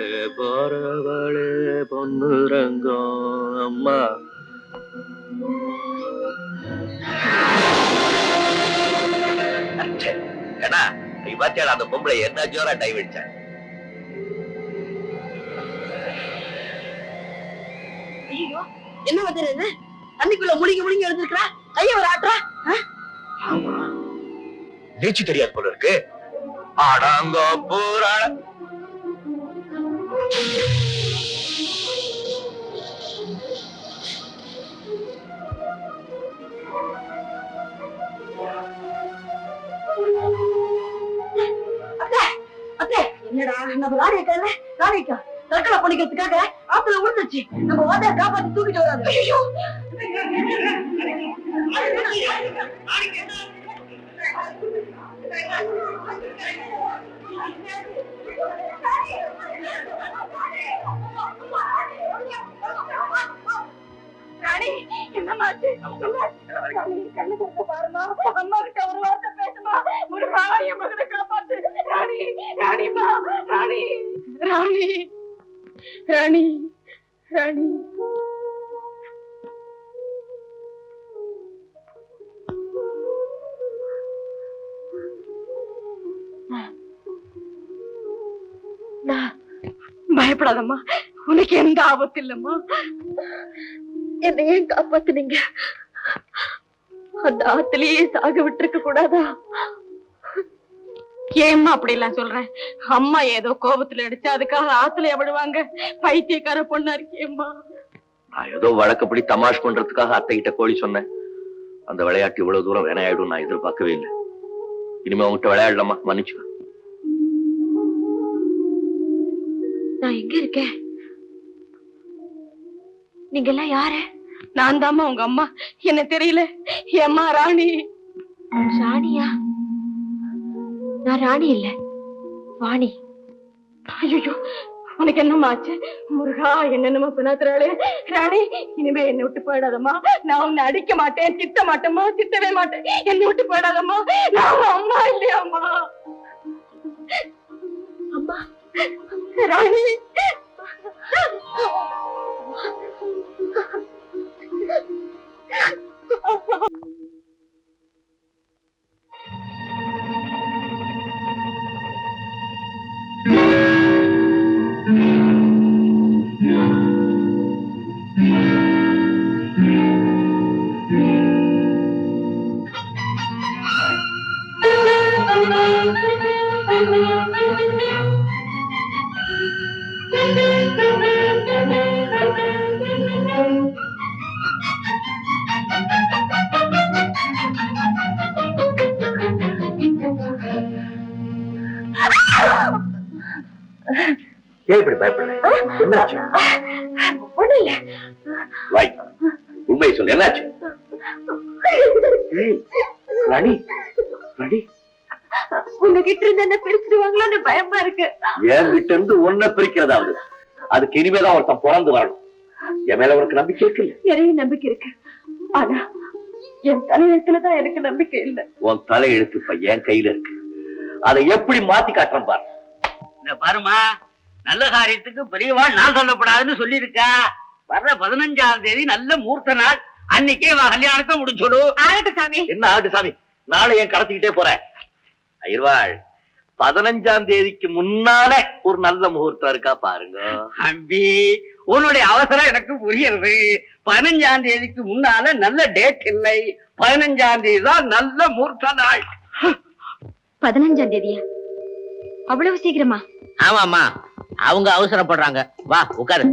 போறவளே போறவளே பொன்னுரங்கம் அம்மா. ஏன்னா பாத்தியாடா அந்த பொம்பளை என்ன ஜோரா டை வெடிச்சேன் ஐயோ என்ன வந்து என்ன தண்ணிக்குள்ள முழுங்கி முழுங்கி எழுந்திருக்கிறா? கைய ஒரு ஆட்டுறா? ஆமா. நீச்சு தெரியாது போல இருக்கு. ஆடாங்க போராட என்னடா நம்ம ராணிக்கா ராணிக்கா தற்கொலை பண்ணிக்கிறதுக்காக ஆத்துல விழுந்துச்சு நம்ம வாதைய காப்பாத்தி தூக்கிட்டு வராது கண்ணு கொடுத்து பாருமா அம்மா கிட்ட ஒரு வார்த்தை பேசுமா ஒரு ராணி மகனை காப்பாத்து ராணி ராணிமா ராணி ராணி ராணி ராணி பயப்படாதம்மா. உனக்கு எந்த ஆபத்து இல்லம்மா. என்னை ஏன் காப்பாத்துனீங்க? அந்த ஆத்திலேயே சாக விட்டுருக்க கூடாதா? ஏம்மா அப்படி எல்லாம் சொல்றேன்? அம்மா ஏதோ கோபத்துல அடிச்சு அதுக்காக ஆத்துல விடுவாங்க பைத்தியக்கார பொண்ணா இருக்கேம்மா. நான் ஏதோ வழக்கப்படி தமாஷ் பண்றதுக்காக அத்தை கிட்ட கோழி சொன்னேன். அந்த விளையாட்டு இவ்வளவு தூரம் வினையாயிடும் நான் எதிர்பார்க்கவே இல்லை. இனிமே உங்ககிட்ட விளையாடலாமா? மன்னிச்சுக்க. நான் எங்க இருக்கேன்? நீங்க எல்லாம் யாரு? நான் தாமா உங்க அம்மா. என்ன தெரியல. ஏம்மா ராணி? ராணியா? நான் ராணி இல்ல. வாணி. ஐயோ உனக்கு என்னம்மா ஆச்சு? முருகா என்னென்னமா பினாத்துறாளே ராணி இனிமே என்னை விட்டு போயிடாதம்மா. நான் உன்னை அடிக்க மாட்டேன் திட்ட மாட்டேம்மா திட்டவே மாட்டேன். என்னை விட்டு போயிடாதம்மா. நான் அம்மா இல்லையாம்மா. அம்மா ராணி. ஏன் இப்படி பயப்படல? என்னாச்சு? ஒண்ணு இல்ல வை உண்மையை சொல்லு என்னாச்சு? ஏய், ராணி ராணி உங்ககிட்ட இருந்து என்ன பிரிச்சிடுவாங்களோன்னு பயமா இருக்கு. என் கிட்ட இருந்து ஒன்ன பிரிக்கிறதாவது. அதுக்கு இனிமேதான் ஒருத்தன் பிறந்து வரணும். என் மேல உனக்கு நம்பிக்கை இருக்குல்ல நிறைய நம்பிக்கை இருக்கு. ஆனா என் தலையெழுத்துலதான் எனக்கு நம்பிக்கை இல்ல. உன் தலை எழுத்து இப்ப என் கையில இருக்கு. அதை எப்படி மாத்தி காட்டுறேன் பாரு. இந்த பாருமா நல்ல காரியத்துக்கு பெரியவா நாள் சொல்லப்படாதுன்னு சொல்லியிருக்கா. வர்ற பதினஞ்சாம் தேதி நல்ல மூர்த்த நாள். அன்னைக்கே வா கல்யாணத்தை முடிச்சுடு ஆகட்டும் சாமி. என்ன ஆகுது சாமி? நாளை ஏன் கடத்திக்கிட்டே போறேன் அயிர்வாள் பதினஞ்சாம் தேதிக்கு முன்னால ஒரு நல்ல முகூர்த்தம் இருக்கா பாருங்க. அம்பி உன்னுடைய அவசரம் எனக்கு புரியுது. பதினஞ்சாம் தேதிக்கு முன்னால நல்ல டேட் இல்லை. பதினஞ்சாம் தேதி தான் நல்ல மூர்த்த நாள். பதினஞ்சாம் தேதியா? அவ்வளவு சீக்கிரமா? ஆமாமா அவங்க அவசரப்படுறாங்க. வா உட்காரு.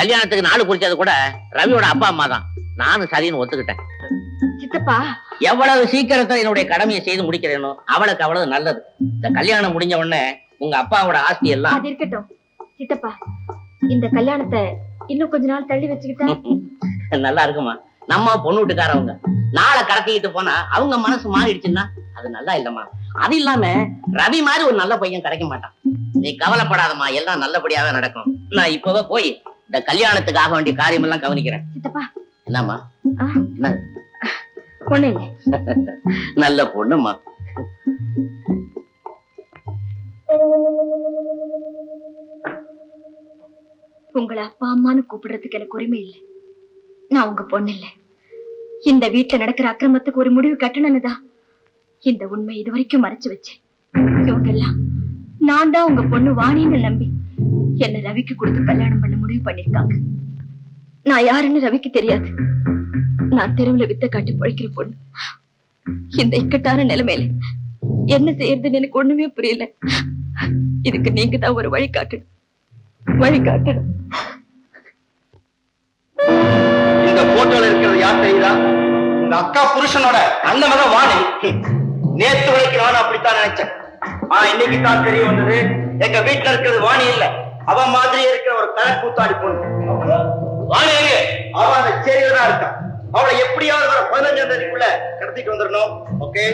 கல்யாணத்துக்கு நாள் குறிச்சது கூட ரவியோட அப்பா அம்மா தான் நானும் சரின்னு ஒத்துக்கிட்டேன். சித்தப்பா எவ்வளவு சீக்கிரத்துல என்னுடைய கடமையை செய்து முடிக்கிறேனோ அவளுக்கு அவ்வளவு நல்லது. இந்த கல்யாணம் முடிஞ்ச உடனே உங்க அப்பாவோட ஆஸ்தி எல்லாம் அது இருக்கட்டும். சித்தப்பா இந்த கல்யாணத்தை இன்னும் கொஞ்ச நாள் தள்ளி வச்சுக்கிட்டா? நல்லா இருக்குமா? நம்ம பொண்ணு வீட்டுக்காரவங்க. நாளை கடத்திக்கிட்டு போனா அவங்க மனசு மாறிடுச்சுன்னா அது நல்லா இல்லம்மா. அது இல்லாம ரவி மாதிரி ஒரு நல்ல பையன் கிடைக்க மாட்டான். நீ கவலைப்படாதம்மா எல்லாம் நல்லபடியாவே நடக்கும். நான் இப்பவே போய் இந்த கல்யாணத்துக்கு ஆக வேண்டிய காரியம் எல்லாம் கவனிக்கிறேன் என்னம்மா? இல்ல நல்ல பொண்ணுமா உங்களை அப்பா அம்மான்னு கூப்பிடுறதுக்கு எனக்கு உரிமை இல்லை. நான் உங்க பொண்ணு இல்லை. இந்த வீட்டுல நடக்கிற அக்கிரமத்துக்கு ஒரு முடிவு கட்டணும்னு தான் இந்த உண்மை இது வரைக்கும் மறைச்சு வச்சேன். இவங்க எல்லாம் நான் தான் உங்க பொண்ணு வாணின்னு நம்பி என்ன ரவிக்கு கொடுத்து கல்யாணம் பண்ண முடிவு பண்ணிருக்காங்க நான் யாருன்னு ரவிக்கு தெரியாது. நான் தெருவுல வித்த காட்டி பழிக்கிற பொண்ணு. இந்த இக்கட்டான நிலைமையில என்ன செய்யறதுன்னு எனக்கு ஒண்ணுமே புரியல. இதுக்கு நீங்க தான் ஒரு வழி காட்டணும். வழி காட்டணும். இந்த போட்டோல இருக்கிறது யார் தெரியுதா? இந்த அக்கா புருஷனோட அந்த மகன் வாணி. நேத்து வரைக்கும் நானும் அப்படித்தான் நினைச்சேன். ஆனா இன்னைக்கு தான் தெரிய வந்தது எங்க வீட்டுல இருக்கிறது வாணி இல்ல. அவன் மாதிரி இருக்கிற ஒரு கணக்கூத்தாடி பொண்ணு. வாணி எங்க? அவன் அந்த சேரியில இருக்கான். அவளை எப்படியாவது வர பதினஞ்சாம் தேதிக்குள்ள கடத்திட்டு வந்துடணும். ஓகே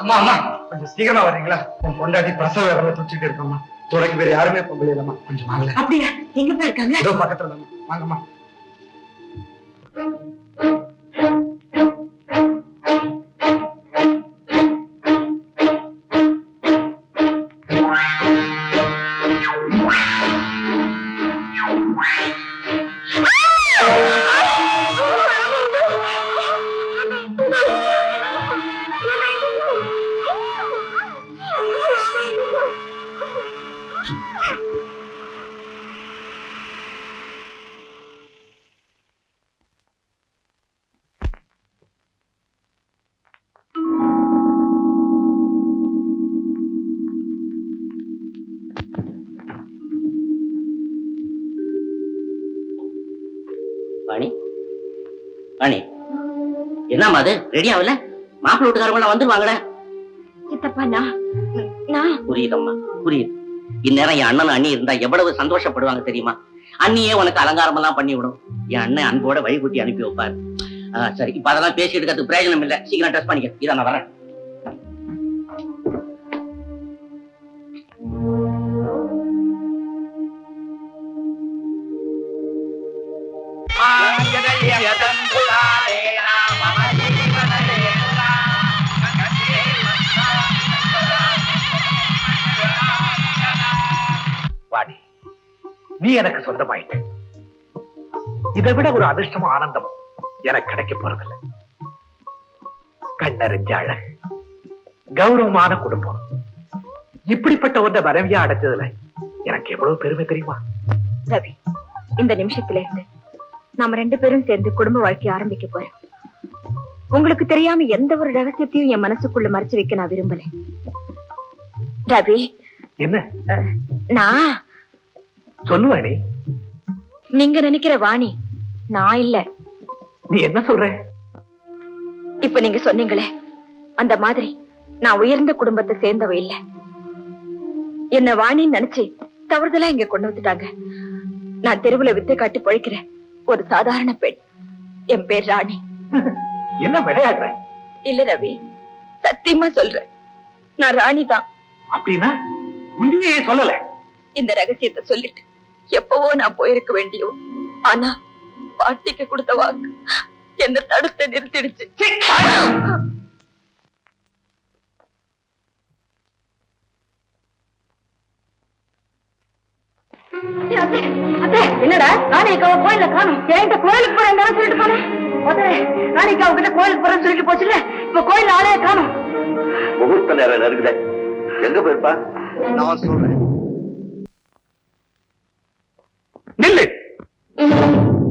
அம்மா அம்மா கொஞ்சம் சீக்கிரமா வர்றீங்களா? என் பொண்டாட்டி பிரசவ வேலை துடிச்சிட்டு இருக்கோம்மா. துறைக்கு வேற யாருமே பொம்பளை இல்லம்மா கொஞ்சம் வாங்கல அப்படியா? எங்க இருக்காங்க? ஏதோ பக்கத்துல. வாங்கம்மா. வாணி வாணி என்னம்மா அது? ரெடி ஆகல மாப்பிள்ளை வீட்டுக்காரங்க வந்துருவாங்களே சித்தப்பா நான் புரியுதம்மா புரியுது. இந்நேரம் என் அண்ணன் அண்ணி இருந்தா எவ்வளவு சந்தோஷப்படுவாங்க தெரியுமா? அண்ணியே உனக்கு அலங்காரம் எல்லாம் பண்ணி விடும் என் அண்ணன் அன்போட வழிகுட்டி அனுப்பி வைப்பாரு. சரி. இப்ப அதெல்லாம் பேசிட்டு இருக்கிறதுக்கு பிரயோஜனம் இல்ல. சீக்கிரம் ட்ரெஸ் பண்ணிக்க. நான் வரேன். நீ எனக்கு சொந்தமாயிட்ட. இதை விட ஒரு அதிர்ஷ்டமும் ஆனந்தமும் எனக்கு கிடைக்க போறதில்லை. கண்ணறிஞ்ச அழகு கௌரவமான குடும்பம். இப்படிப்பட்ட ஒன்றை மனைவியா அடைச்சதுல எனக்கு எவ்வளவு பெருமை தெரியுமா? ரவி இந்த நிமிஷத்துல இருந்து நாம ரெண்டு பேரும் சேர்ந்து குடும்ப வாழ்க்கைய ஆரம்பிக்க போறோம். உங்களுக்கு தெரியாம எந்த ஒரு ரகசியத்தையும் என் மனசுக்குள்ள மறைச்சு வைக்க நான் விரும்பல. ரவி என்ன? நான் சொல்லுவானே? நீங்க நினைக்கிற வாணி நான் இல்ல. நீ என்ன சொல்ற? இப்ப நீங்க சொன்னீங்களே அந்த மாதிரி நான் உயர்ந்த குடும்பத்தை சேர்ந்தவ இல்ல. என்ன வாணின்னு நினைச்சு தவறுதலா இங்க கொண்டு வந்துட்டாங்க. நான் தெருவுல வித்தை காட்டி பழிக்கிறேன் ஒரு சாதாரண பெண். என் பேர் ராணி. என்ன விளையாடுற? இல்ல ரவி சத்தியமா சொல்றேன். நான் ராணி தான் அப்படின்னா சொல்லல. இந்த ரகசியத்தை சொல்லிட்டு எப்பவோ நான் போயிருக்க வேண்டியோ. ஆனா பாட்டிக்கு கொடுத்த வாக்கு என்ன தடுத்து நிறுத்திடுச்சு. என்னடா? ராணிக்காவ கோயில காணும். என்கிட்ட கோயிலுக்கு போறேன் சொல்லிட்டு போனேன். கிட்ட கோயிலுக்கு போறேன்னு சொல்லிட்டு போச்சுல இப்ப கோயில் ஆளைய காணும். முகூர்த்த நேரம் நெருங்குதே எங்க போயிருப்பா? நான் சொல்றேன்.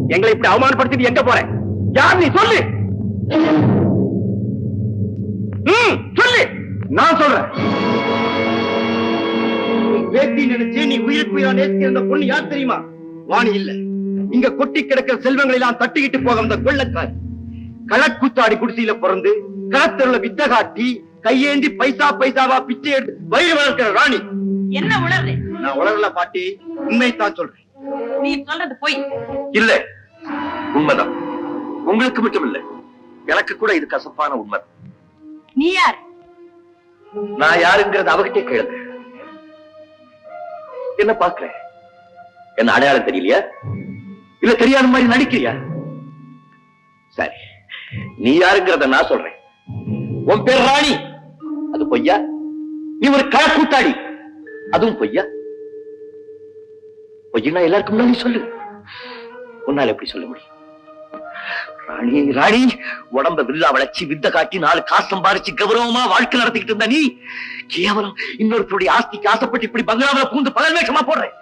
எங்களை இப்படி அவமானப்படுத்திட்டு எங்க போற? யார் நீ? சொல்லு. சொல்லு. நான் சொல்றேன். பேத்தி நினைச்சு நீ உயிருக்கு உயிரா நேசிக்கிற பொண்ணு யார் தெரியுமா? வாணி இல்ல. இங்க கொட்டி கிடக்கிற செல்வங்களை எல்லாம் தட்டிக்கிட்டு போக வந்த கொள்ளக்காரி. களக்கூத்தாடி குடிசையில பிறந்து களத்தெருல வித்த காட்டி கையேந்தி பைசா பைசாவா பிச்சை எடுத்து வயிறு வளர்க்கிற ராணி. என்ன உணர்வு நான் உலகல பாட்டி உண்மைத்தான் சொல்றேன். நீ சொல்றது போய். இல்ல. உண்மைதான். உங்களுக்கு மட்டும் இல்ல எனக்கு கூட இது கசப்பான உண்மை. நீ யார்? நான் யாருங்கிறது அவகிட்டே கேளுங்க என்ன பாக்குற என்ன அடையாளம் தெரியலையா? இல்ல தெரியாத மாதிரி நடிக்கிறியா? சரி. நீ யாருங்கிறத நான் சொல்றேன். உன் பேர் ராணி. அது பொய்யா? நீ ஒரு கழக்கூத்தாடி அதுவும் பொய்யா? பொய்னா எல்லாருக்கும் முன்னாடி சொல்லு. உன்னால எப்படி சொல்ல முடியும்? ராணி ராணி உடம்ப வில்லா வளர்ச்சி வித்த காட்டி நாலு காசு சம்பாரிச்சு கௌரவமா வாழ்க்கை நடத்திக்கிட்டு இருந்த நீ? கேவலம். இன்னொருத்தருடைய ஆஸ்திக்கு ஆசைப்பட்டு இப்படி பங்களாவில பூந்து பகல் வேஷமா போடுறேன்.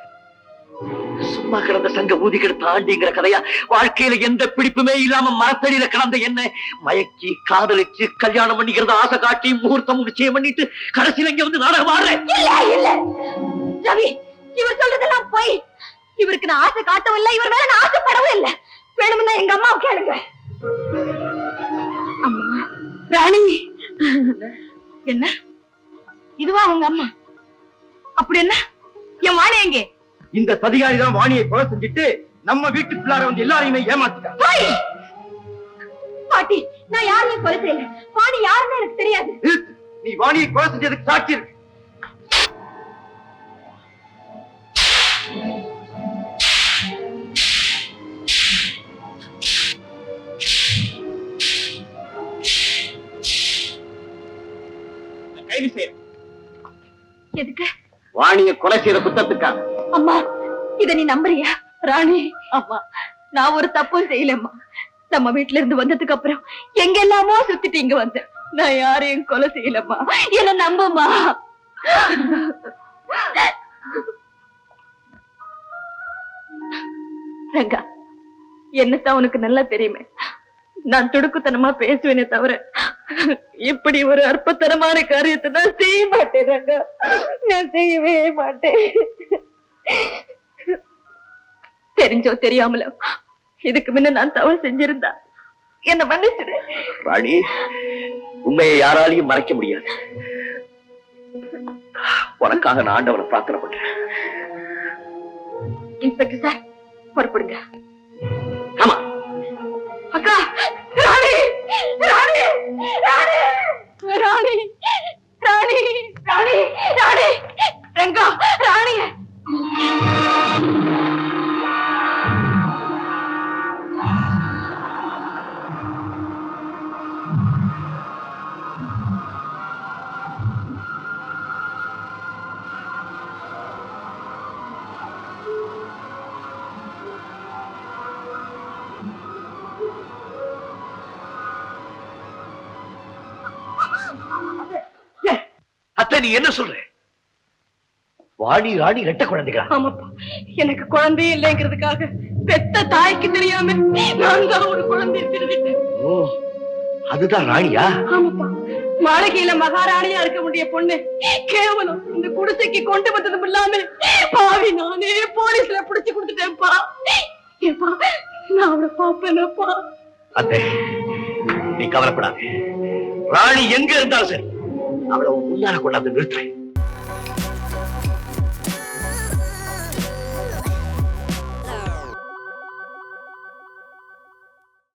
சும்மா கிடந்த சங்க ஊதி கெடுத்த ஆண்டிங்கிற கதையா? வாழ்க்கையில எந்த பிடிப்புமே இல்லாம மரத்தடியில கிடந்த என்ன? மயக்கி காதலிச்சு கல்யாணம் பண்ணிக்கிறது ஆசை காட்டி முகூர்த்தம் நிச்சயம் பண்ணிட்டு கடைசியில இங்க வந்து நாடகம் ஆடுறேன். இல்ல இல்ல. ரவி இவர் சொல்றதெல்லாம் போய். இவருக்கு நான் ஆசை காட்டவும் இல்லை இவர் மேல நான் ஆசைப்படவும் இல்லை. வேணும்னா எங்க அம்மாவை கேளுங்க. ராணி! என்ன? இதுவா உங்க அம்மா? அப்படி என்ன? என் வாணி எங்கே? இந்த சதிகாரி தான் வாணியை கொலை செஞ்சுட்டு நம்ம வீட்டு பிள்ளார வந்து எல்லாரையுமே ஏமாத்திட்டா! பாட்டி நான் யாரையும் கொலை செய்யல. வாணி யாருன்னு எனக்கு தெரியாது. நீ வாணியை கொலை செஞ்சதுக்கு சாட்சி இருக்கு. எதுக்கு? வாணியை கொலை செய்த குத்தத்துக்காக அம்மா இத நீ நம்புறியா? ராணி அம்மா நான் ஒரு தப்பும் செய்யலம்மா. நம்ம வீட்ல இருந்து வந்ததுக்கு அப்புறம் எங்க எல்லாமோ சுத்திட்டு இங்க வந்தேன். நான் யாரையும் கொலை செய்யலம்மா. என்ன நம்புமா ரங்கா என்னத்தான் உனக்கு நல்லா தெரியுமே? நான் துடுக்குத்தனமா பேசுவேனே தவிர இப்படி ஒரு அற்பத்தனமான காரியத்தை நான் செய்ய மாட்டேன் ரங்கா. நான் செய்யவே மாட்டேன். தெரிஞ்சோ தெரியாமலோ இதுக்கு முன்ன நான் தவறு செஞ்சிருந்தா. என்ன மன்னிச்சிடு. ராணி உண்மையை யாராலையும் மறைக்க முடியாது. உனக்காக நான் ஆண்டவனை பிரார்த்தனை பண்றேன். இன்ஸ்பெக்டர் சார் புறப்படுங்க. ஆமா. அக்கா! ராணி அத்தை நீ என்ன சொல்ற? வாணி ராணி ரெட்ட குழந்தைகளா? ஆமாப்பா. எனக்கு குழந்தையே இல்லைங்கிறதுக்காக பெத்த தாய்க்கு தெரியாம நான் தான் ஒரு குழந்தை திருடிட்டேன். ஓ அதுதான் ராணியா? ஆமாப்பா. மாளிகையில மகாராணியா இருக்க வேண்டிய பொண்ணு கேவலம் இந்த குடிசைக்கு கொண்டு வந்ததும் இல்லாம பாவி நானே போலீஸ்ல புடிச்சு கொடுத்துட்டேன்ப்பா. ஏப்பா நான் அவளை பாப்பேனப்பா அத்தை நீ கவலைப்படாத. ராணி எங்க இருந்தாலும் சரி. அவளை உன் முன்னால கொண்டாந்து நிறுத்துறேன்